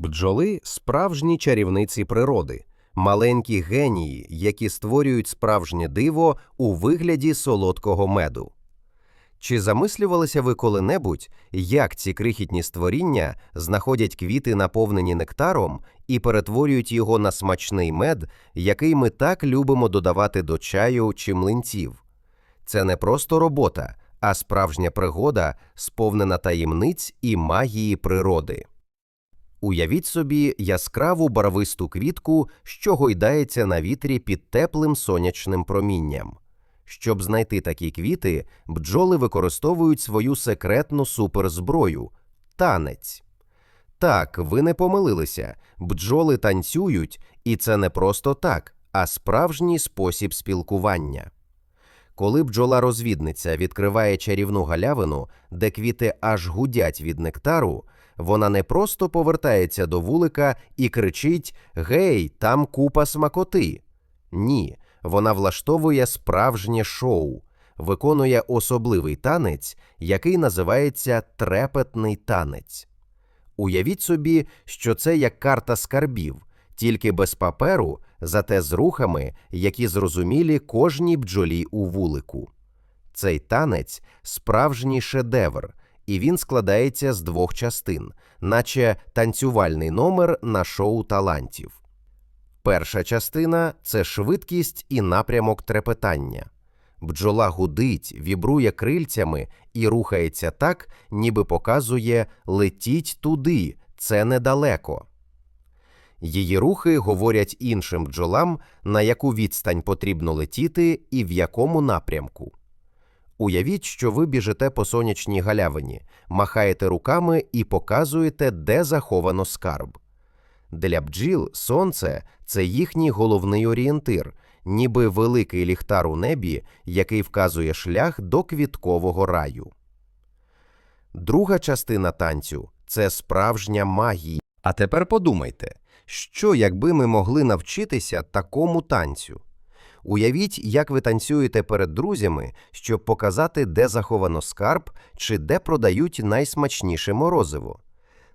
Бджоли справжні чарівниці природи, маленькі генії, які створюють справжнє диво у вигляді солодкого меду. Чи замислювалися ви коли-небудь, як ці крихітні створіння знаходять квіти, наповнені нектаром, і перетворюють його на смачний мед, який ми так любимо додавати до чаю чи млинців? Це не просто робота, а справжня пригода, сповнена таємниць і магії природи. Уявіть собі яскраву барвисту квітку, що гойдається на вітрі під теплим сонячним промінням. Щоб знайти такі квіти, бджоли використовують свою секретну суперзброю танець. Так, ви не помилилися, бджоли танцюють, і це не просто так, а справжній спосіб спілкування. Коли бджола-розвідниця відкриває чарівну галявину, де квіти аж гудять від нектару, вона не просто повертається до вулика і кричить Гей, там купа смакоти. Ні, вона влаштовує справжнє шоу, виконує особливий танець, який називається трепетний танець. Уявіть собі, що це як карта скарбів, тільки без паперу, зате з рухами, які зрозумілі кожній бджолі у вулику. Цей танець справжній шедевр, і він складається з двох частин, наче танцювальний номер на шоу талантів. Перша частина це швидкість і напрямок трепетання. Бджола гудить, вібрує крильцями і рухається так, ніби показує летіть туди, це недалеко. Її рухи говорять іншим бджолам, на яку відстань потрібно летіти і в якому напрямку. Уявіть, що ви біжите по сонячній галявині, махаєте руками і показуєте, де заховано скарб. Для бджіл сонце це їхній головний орієнтир, ніби великий ліхтар у небі, який вказує шлях до квіткового раю. Друга частина танцю це справжня магія. А тепер подумайте, що якби ми могли навчитися такому танцю? Уявіть, як ви танцюєте перед друзями, щоб показати, де заховано скарб чи де продають найсмачніше морозиво.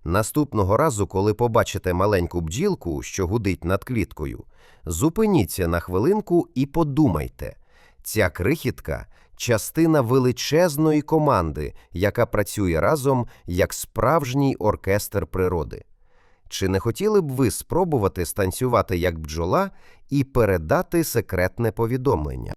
Наступного разу, коли побачите маленьку бджілку, що гудить над квіткою, зупиніться на хвилинку і подумайте. Ця крихітка частина величезної команди, яка працює разом як справжній оркестр природи. Чи не хотіли б ви спробувати станцювати як бджола і передати секретне повідомлення?